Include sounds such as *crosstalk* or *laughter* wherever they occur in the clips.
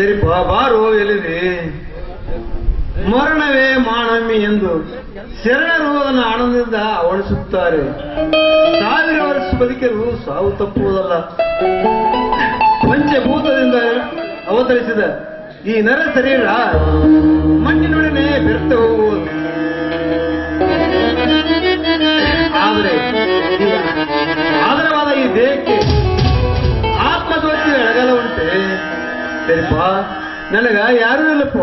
ಸರಿಪ ಬಾರೋ ಎಲ್ಲಿದೆ ಮರಣವೇ ಮಾನಮ್ಮಿ ಎಂದು ಶರಣರು ಅದನ್ನು ಆನಂದದಿಂದ ಅವಣಿಸುತ್ತಾರೆ ಸಾವಿರ ವರ್ಷ ಬದುಕಲು ಸಾವು ತಪ್ಪುವುದಲ್ಲ. ಪಂಚಭೂತದಿಂದ ಅವತರಿಸಿದ ಈ ನರ ಶರೀರ ಮಣ್ಣಿನೊಡನೆ ಬೆರೆತು ಹೋಗುವುದು ಸರಿಪ ನನಗ ಯಾರು ಇಲ್ಲಪ್ಪ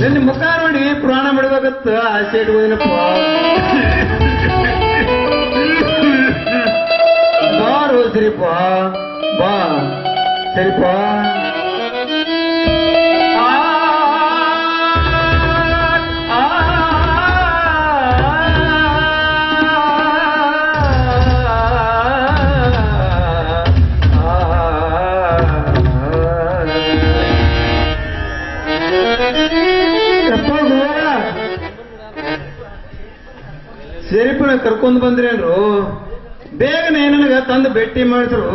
ನಿನ್ನ ಮುಖ ನೋಡಿ ಪ್ರಾಣ ಬಿಡ್ಬೇಕತ್ತ ಆಸೆ ಇಡುವುದಿಲ್ಲಪ್ಪ ಬಾರು ಸರಿಪ ಬಾ ಸರಿಪ ಕರ್ಕೊಂಡ್ ಬಂದ್ರೇನ್ರು ಬೇಗನೆ ನನಗೆ ತಂದು ಭೇಟಿ ಮಾಡಿದ್ರು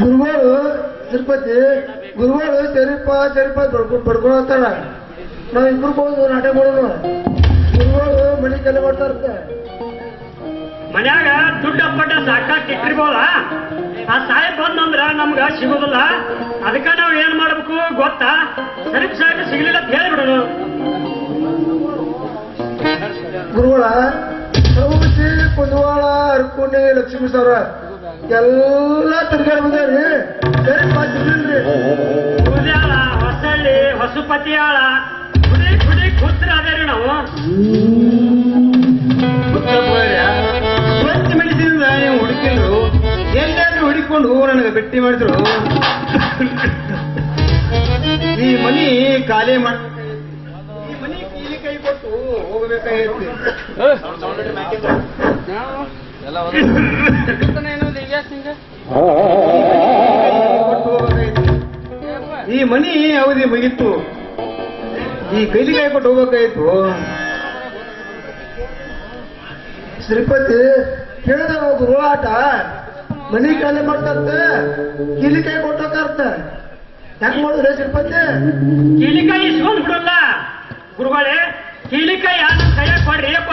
ಗುರುಗಳು ತಿರುಪತಿ ಗುರುಗಳು ಸರಿಪ ಸರಿಪ ಬಡ್ಕೊಂಡು ಹೋಗ್ತಾರ ನಾವ್ ಇಬ್ರು ನಾಟಕ ಮಾಡೋಣ. ಮಾಡ್ತಾರಂತೆ ಮನ್ಯಾಗ ದುಡ್ಡ ಪಟ್ಟ ಸಾಕಾಗಿ ಇಟ್ಟಿರ್ಬೋದ? ಆ ಸಾಹೇಬ್ ಬಂದಂದ್ರ ನಮ್ಗ ಸಿಗೋದಿಲ್ಲ. ಅದಕ್ಕ ನಾವ್ ಏನ್ ಮಾಡ್ಬೇಕು ಗೊತ್ತಾ? ಸರಿ ಸಾಕ ಸಿಗ್ಲಿಲ್ಲ ಅಂತ ಹೇಳ್ಬಿಡೋದು ಗುರುಗಳ ಸೌಸಿ ಕುಂದವಾಳ ಅರ್ಕುಂಡಿ ಲಕ್ಷ್ಮೀ ಸರ ಎಲ್ಲ ತಿರ್ಗಾಡ್ ಬಂದ್ರಿ ಸರಿ ಸಿಗ್ಲಿಲ್ರಿ ಉದ್ಯಾಳ ಹೊಸಳ್ಳಿ ಹೊಸಪತಿಯಾಳ. ಕುಡಿ ಕುಡಿ ಕೂತ್ರ ಅದೇರಿ ನಾವು. ಹುಡುಕೊಂಡು ನನಗೆ ಭೇಟಿ ಮಾಡಿದ್ರು. ಈ ಮನಿ ಖಾಲಿ ಮಾಡಿ ಈ ಮನಿ ಕೀಲಿ ಕೈ ಕೊಟ್ಟು ಹೋಗಬೇಕಾಗಿತ್ತು. ಈ ಮನಿ ಅವಧಿ ಮುಗಿತ್ತು ಈ ಕೈಲಿ ಕೈ ಕೊಟ್ಟು ಹೋಗ್ಬೇಕಾಯ್ತು ಶ್ರೀಪತಿ ಕೇಳಿದ್ರು ಗುರುಗಳ ಆಟ ಮನಿ ಖಾಲಿ ಮಾಡ್ತಾರಂತೆ ಕಿಲಿ ಕೈ ಅರ್ಥ. ಯಾಕೆ ಮಾಡಿದ್ರೆ ಶ್ರೀಪತಿ ಕೀಲಿಕಾಯಿ ಇಸ್ಕೊಂಡ್ ಬಿಡಲ್ಲ. ಗುರುಗಳೇ ಕೀಲಿಕಾಯಿ ಯಾರು ಕೈಯಾಗ ಕೊಡ್ರಿ ಅಪ್ಪ.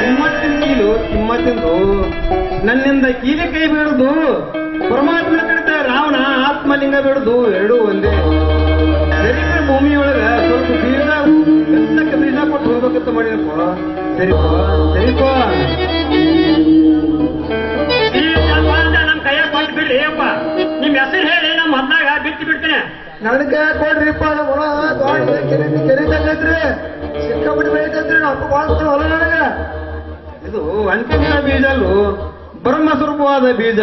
ಕೈ ನನ್ನಿಂದ ಕೀಲಿ ಕೈ ಬೇಡುದು ಪರಮಾತ್ಮ ಕಡಿತ ರಾವಣ ಆತ್ಮಲಿಂಗ ಬಿಡುದು ಎರಡೂ ಒಂದೇ. ಕೊಟ್ಟು ಮಾಡಿದಪ್ಪ ಸರಿ ಸರಿ ಸರಿಪ ಈ ಸ್ವಲ್ಪ ಅಂತ ನಮ್ ಕೈಯಾಗ ಕೊಟ್ಟು ಬಿಡ್ರಿ ಅಪ್ಪ ನಿಮ್ ಹೆಸರು ಹೇಳಿ ನಮ್ಮ ಹೊಲ್ದಾಗ ಬಿಟ್ಟು ಬಿಡ್ತೇನೆ. ನನಗ ಕೊಡ್ರಿಪ್ಪ ನಮ್ಮ ಹೊಲ? ದೊಡ್ಡ ಕೆರೆ ಕೆರೆ ತಂಗೈತ್ರಿ ಬೆಳಿತೈತ್ರಿ ಅಪ್ಪ ಹೊಲ ನನಗ. ಇದು ಅಂತಿಮ ಬೀಜ ಅಲ್ಲೂ ಬ್ರಹ್ಮ ಸ್ವರೂಪವಾದ ಬೀಜ.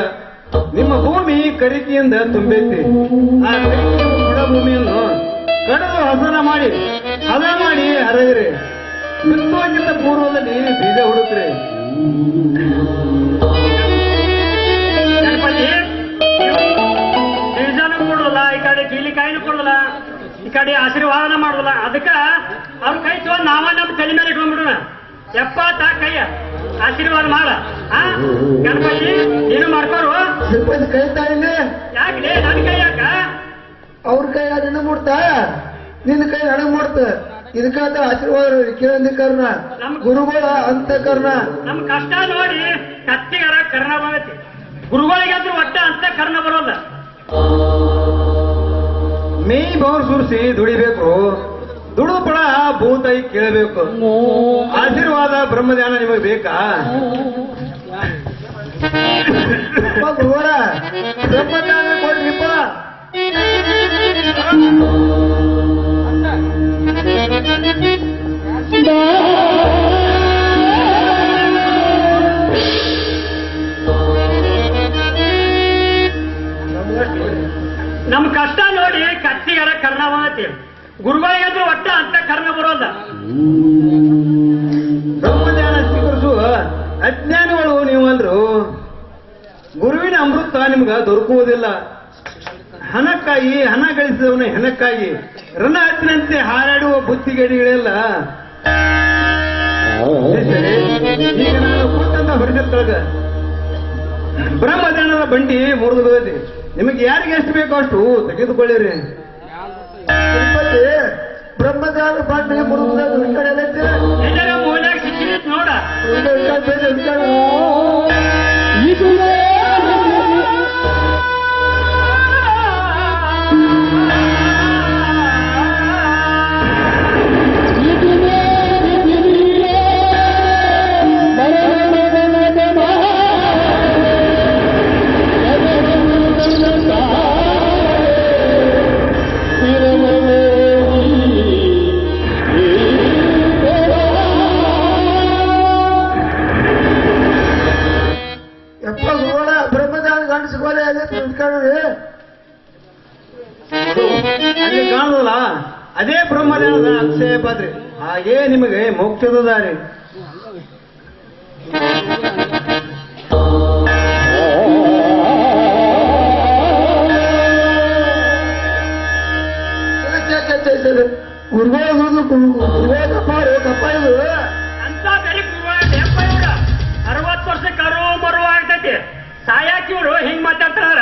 ನಿಮ್ಮ ಭೂಮಿ ಕರಿಕೆಯಿಂದ ತುಂಬೈತಿ. ಆ ಭೂಮಿಯನ್ನು ಕಡಿದು ಹಸನ ಮಾಡಿ ಹದ ಮಾಡಿ ಹರಗಿರಿ ಬಿತ್ತುವಕ್ಕಿಂತ ಪೂರ್ವದಲ್ಲಿ ಬೀಜ ಹುಡುಕ್ರಿ? ಬೀಜನೂ ಕೊಡಲ್ಲ ಈ ಕಡೆ ಕೀಲಿಕಾಯಿನೂ ಕೊಡಲ್ಲ ಈ ಕಡೆ ಆಶೀರ್ವಾದನ ಮಾಡಲ್ಲ. ಅದಕ್ಕ ಅವ್ರ ಕೈ ತಗೊಂಡ್ ನಾವ ನಮ್ಮ ತಲೆ ಮೇಲೆ ಇಟ್ಕೊಂಡ್ಬಿಡೋಣ. ತಾ ಕೈಯ ಆಶೀರ್ವಾದ ಮಾಡ. ಗಣಪತಿ ನೀನು ಮಾಡ್ಕೋರು. ಯಾಕೆ ನನ್ನ ಕೈ ಯಾಕ? ಅವ್ರ ಕೈ ಅದನ್ನ ಮುಡ್ತಾ ನಿನ್ನ ಕೈ ನನಗ್ ಮುಡ್ತ ಇದಕ್ಕಾದ ಆಶೀರ್ವಾದ ಕೇಳಂದಿಕರ್ನ ಗುರುಗಳ ಅಂತಕರ್ನ ನಮ್ ಕಷ್ಟ ನೋಡಿ ಕತ್ತಿಗರ ಕರ್ಣ ಬಂದೈತಿ ಗುರುಗಳಿಗಾದ್ರೂ ಒಟ್ಟ ಅಂತ ಕರ್ಣ ಬರೋಲ್ಲ. ಮೇ ಬೌರ್ ಸುರಿಸಿ ದುಡಿಬೇಕು. ದುಡು ಪಡ ಭೂತಾಯಿ ಕೇಳಬೇಕು ಆಶೀರ್ವಾದ ಬ್ರಹ್ಮಧ್ಯಾನ ನಿಮಗೆ ಬೇಕಾ? ಗುರುವಾರ ಬ್ರಹ್ಮಜ್ಞಾನ ಕೊಡ್ರಿಪ್ಪ ನಮ್ ಕಷ್ಟ ನೋಡಿ ಕತ್ತಿಗರ ಕರ್ಣ ಬಂದೈತಿ ಗುರುಗಳಿಗಂದ್ರೆ ಒಟ್ಟ ಅಂತ ಕರ್ಣ ಬರೋದ ಬ್ರಹ್ಮಜ್ಞಾನ ಸ್ವೀಕರಿಸು. ಅಜ್ಞಾನಿಗಳು ನೀವಲ್ರು. ಗುರುವಿನ ಅಮೃತ ನಿಮ್ಗ ದೊರಕುವುದಿಲ್ಲ. ಹಣಕ್ಕಾಗಿ, ಹಣ ಗಳಿಸಿದವನ ಹೆಣಕ್ಕಾಗಿ. ರಣ ಹಾರಾಡುವ ಬುತ್ತಿಗೆಡಿಗಳೆಲ್ಲ ಈಗ ನಾನು ಹೊರಗತ್ತೊಳಗ ಬ್ರಹ್ಮಜ್ಞಾನದ ಬಂಡಿ ಮುರಿದು ಹೋದೆ ನಿಮಗೆ ಯಾರಿಗೆ ಎಷ್ಟು ಬೇಕೋ ಅಷ್ಟು ತೆಗೆದುಕೊಳ್ಳಿರಿ. ಬ್ರಹ್ಮದಾನ ಬಂಡಿ ಈ ಕಡೆ ಎಲ್ಲರ ನೋಡ. ಈ ಅದೇ ಬ್ರಹ್ಮದೇವದ ಅಕ್ಷಯ ಪಾತ್ರೆ ಹಾಗೇ ನಿಮಗೆ ಮೋಕ್ಷದ ದಾರಿ ಗುರುಗಳ ಅಂತ ಇವ್ರ ಅರವತ್ತು ವರ್ಷ ಕರು ಬರುವ ಆಗ್ತೈತಿ. ಸಾಯಾಕ್ ಇವ್ರು ಹಿಂಗ್ ಮಾತಾಡ್ತಾರ.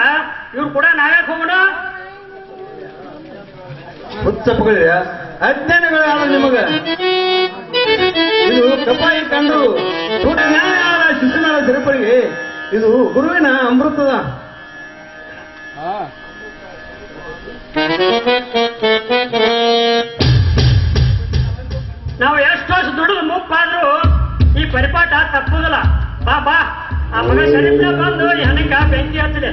ಇವ್ರು ಕೂಡ ನಾಯಕ ಹೋಗೋಣ? ಹುಚ್ಚಪ್ಪಗಳಿರ ಯಾರು ನಿಮಗೆ. ಇದು ಕಪಾಯಿ ಕಂಡು ಜ್ಞಾನ ಶಿಶುನಾಳ ಸರಿಪಡಿಗೆ ಇದು ಗುರುವಿನ ಅಮೃತದ. ನಾವು ಎಷ್ಟು ವರ್ಷ ದುಡಿದು ಮುಪ್ಪಾದ್ರೂ ಈ ಪರಿಪಾಠ ತಪ್ಪುದಿಲ್ಲ. ಬಾ ಬಾ. ಆ ಮಗ ಶರೀಫ್ನ ಬಂದು ಈ ಹಣಕ್ಕ ಬೆಂಕಿ ಹತ್ತಿದೆ.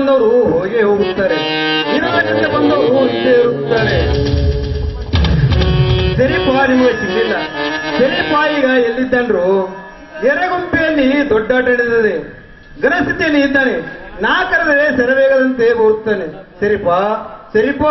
ಬಂದವರು ಹೋಗೇ ಹೋಗುತ್ತಾರೆ. ಇರಬೇಕಂತ ಬಂದವರು ಸೇರುತ್ತಾರೆ ಸರಿಪ ನಿಮಗೆ ಸಿಗಲಿಲ್ಲ. ಸರಿಪ ಈಗ ಎಲ್ಲಿದ್ದನ್ರು? ಎರೆಗುಂಪೆಯಲ್ಲಿ ದೊಡ್ಡಾಟ ನಡೆದಿದೆ ಗನಸ್ಥಿತಿಯಲ್ಲಿ ಇದ್ದಾನೆ. ನಾ ಕರೆದರೆ ಸೆರವೇಗದಂತೆ ಹೋಗುತ್ತಾನೆ. ಸರಿಪ? ಸರಿಪ?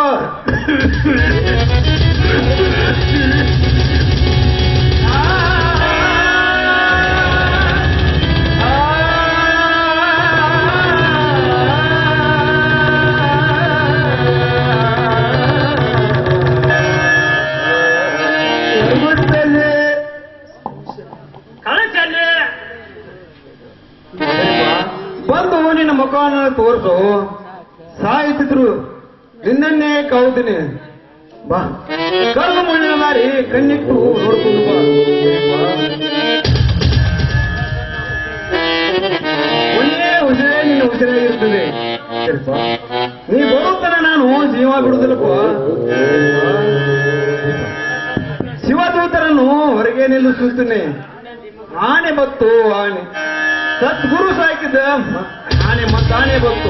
ನೀ ಬರುತ್ತಾನ ನಾನು ಜೀವ ಬಿಡುದಿಲ್ಲಪ್ಪ. ಶಿವದೂತರನ್ನು ಹೊರಗೆ ನಿಲ್ಲಿಸುತ್ತೇನೆ ಆನೆ ಬತ್ತು, ಆನೆ. ಸದ್ಗುರು ಸಾಕಿದ ಮ- ಆನೆ ಮತ್ತಾನೆ ಬತ್ತು.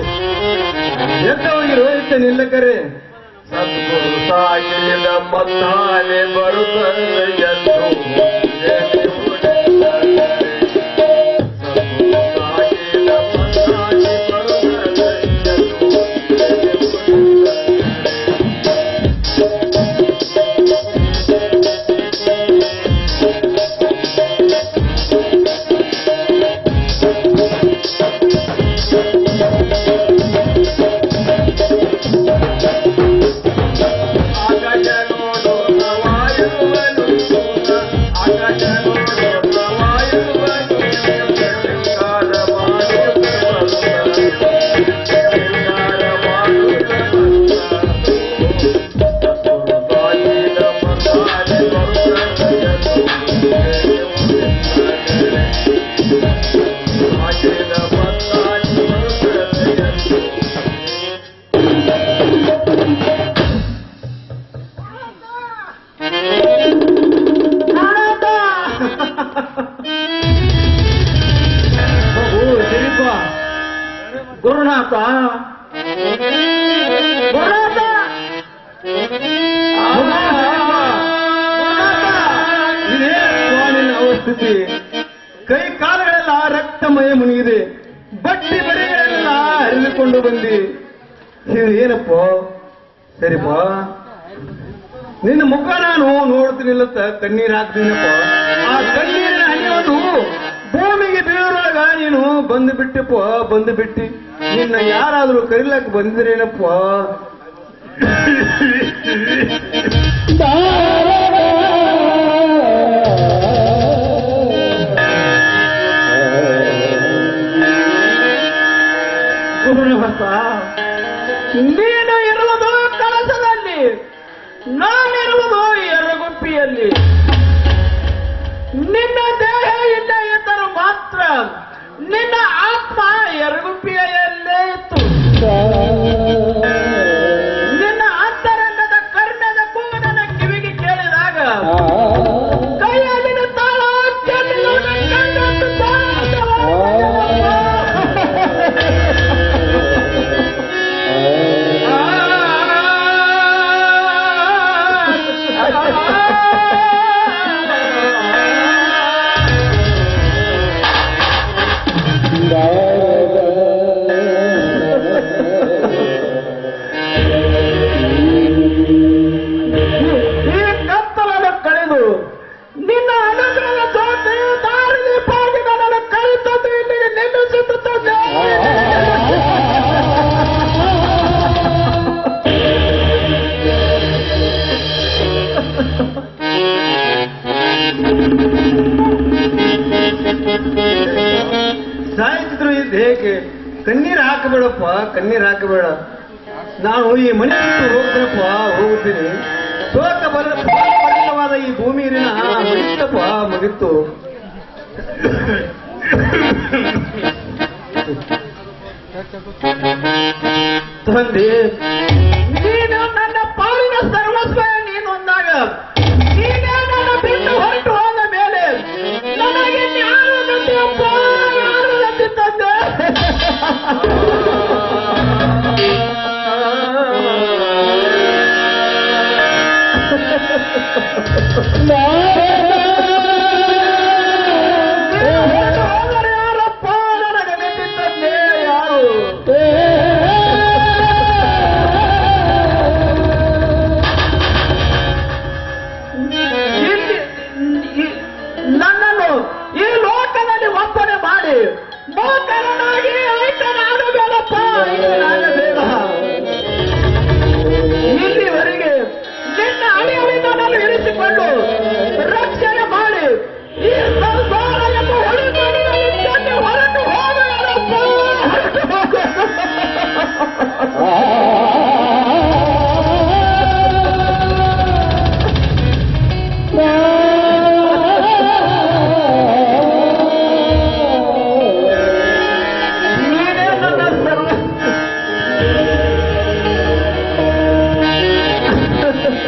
ಎತ್ತ ರೋಹಿತ ನಿಲ್ಲಕರೆ ಸದ್ಗುರು ಸಾಕಿದ ಮತ್ತಾನೆ ಬರುತ್ತ ಕಾಲುಗಳೆಲ್ಲ ರಕ್ತಮಯ ಮುನಿಗಿದೆ ಬಟ್ಟಿ ಬರೆಗಳೆಲ್ಲ ಹರಿದುಕೊಂಡು ಬಂದಿ. ಇದು ಏನಪ್ಪ? ಸರಿಪ್ಪ? ನಿನ್ನ ಮುಖ ನಾನು ನೋಡ್ತೀನಿಲ್ಲತ್ತ ಕಣ್ಣೀರ್ ಹಾಕ್ತೀನಪ್ಪ ಆ ಕಣ್ಣೀರಿನ ಹನಿಯೋದು ಭೂಮಿಗೆ ಬೀಳುವಾಗ ನೀನು ಬಂದು ಬಿಟ್ಟಪ್ಪ ಬಂದು ಬಿಟ್ಟಿ ನಿನ್ನ ಯಾರಾದ್ರೂ ಕರಿಲಕ್ ಬಂದಿರೇನಪ್ಪ ಗುರುಭಸ ನೀನು ಇರುವುದು ಕಳಸದಲ್ಲಿ, ನಾನಿರುವುದು ಎರಗುಪ್ಪಿಯಲ್ಲಿ ನಿನ್ನ ದೇಹ ಇಲ್ಲ ಎಂದರೂ ಮಾತ್ರ ನಿನ್ನ ಆತ್ಮ ಎರಗುಪ್ಪಿಯಲ್ಲೇ ಇತ್ತು. ಹಾಕಬೇಡಪ್ಪ, ಕಣ್ಣೀರ್ ಹಾಕಬೇಡ. ನಾನು ಈ ಮನೆ ಹೋಗ್ತೇನಪ್ಪ ಹೋಗುತ್ತೀನಿ ಬರ ಭರಿತವಾದ ಈ ಭೂಮಿ ಮುಗಿತಪ್ಪ ಮುಗಿತು. ತಂದೆ, ನೀನು ನನ್ನ ಪಾಲಿನ ಸರ್ವಸ್ವ, ನೀನು ಅಂದಾಗ, ನೀನೇ ನನ್ನ ಬಿಟ್ಟು ಹೊರಟು ಹೋದ ಮೇಲೆ, ನನಗೆ ಯಾರು *laughs* ನೀನು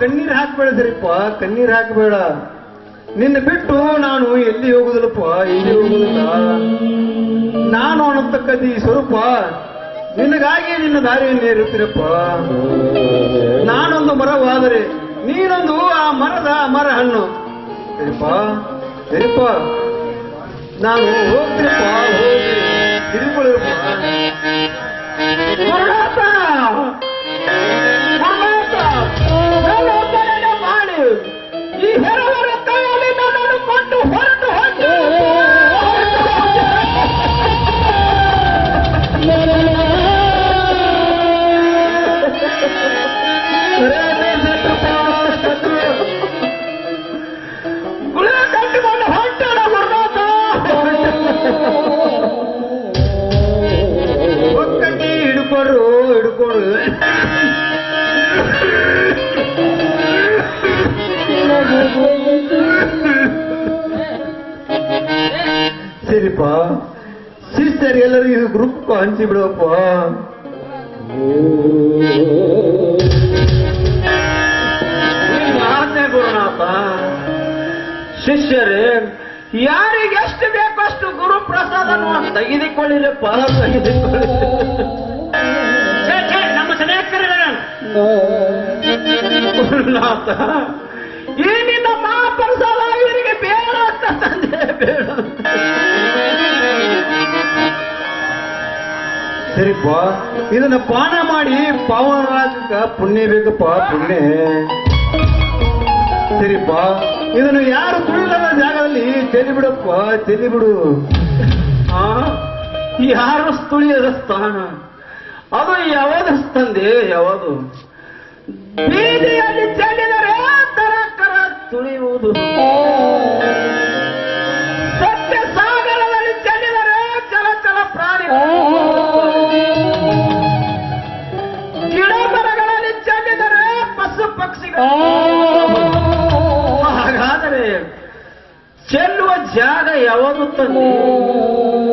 ಕಣ್ಣೀರ್ ಹಾಕ್ಬೇಡದ್ರಿಪ್ಪ, ಕಣ್ಣೀರ್ ಹಾಕ್ಬೇಡ. ನಿನ್ನ ಬಿಟ್ಟು ನಾನು ಎಲ್ಲಿ ಹೋಗುದಿಲ್ಲಪ್ಪ, ಎಲ್ಲಿ ಹೋಗುದಿಲ್ಲ? ನಾನು ಅನ್ನತಕ್ಕದ್ದು ಈ ಸ್ವರೂಪ, ನಿನಗಾಗಿ ನಿನ್ನ ದಾರಿಯನ್ನು ಇರುತ್ತೀರಪ್ಪ ನಾನೊಂದು ಮರವಾದರೆ ನೀನೊಂದು ಆ ಮರದ ಮರ ಹಣ್ಣು ಸರಿಪ್ಪ ಸರಿಪ್ಪ ನಾನು ಹೋಗ್ತೀರಪ್ಪ ಹೋಗಿ ತಿರುಗಿಕೊಳ್ಳಿರಪ್ಪ ಸರಿಪ್ಪ. ಸಿಸ್ಟರ್ ಎಲ್ಲರಿಗೂ ಗ್ರೂಪ್ ಹಂಚಿ ಬಿಡಪ್ಪ. ಆಜ್ಞೆ ಗುರುನಾಥ ಶಿಷ್ಯರೇ ಯಾರಿಗೆ ಎಷ್ಟು ಬೇಕಷ್ಟು ಗುರು ಪ್ರಸಾದವನ್ನು ತೆಗೆದುಕೊಳ್ಳಿರಪ್ಪ. ತೆಗೆದುಕೊಳ್ಳಿ ಛೇ, ಛೇ, ನಮ್ಮ ಸಲಹೆಕರಿಲ್ಲ ಗುರುನಾಥ ಈ ಸರಿಪ್ಪ ಇದನ್ನ ಪಾನ ಮಾಡಿ ಪಾವನರಾಜಕ ಪುಣ್ಯ ಬೇಕಪ್ಪ ಪುಣ್ಯ ಸರಿಪ್ಪ ಇದನ್ನು ಯಾರು ತುಳಿದ ಜಾಗದಲ್ಲಿ ಚೆಲ್ಲಿ ಬಿಡಪ್ಪ ಚೆಲ್ಲಿ ಬಿಡು ಆ ಯಾರು ತುಳಿಯದ ಸ್ಥಾನ ಅದು ಯಾವುದು ತಂದೆ ಯಾವುದು ಬೀದಿಯಲ್ಲಿ ಚೆಲ್ಲಿದರೆ ತರ ಕರ ತುಳಿಯುವುದು 哦。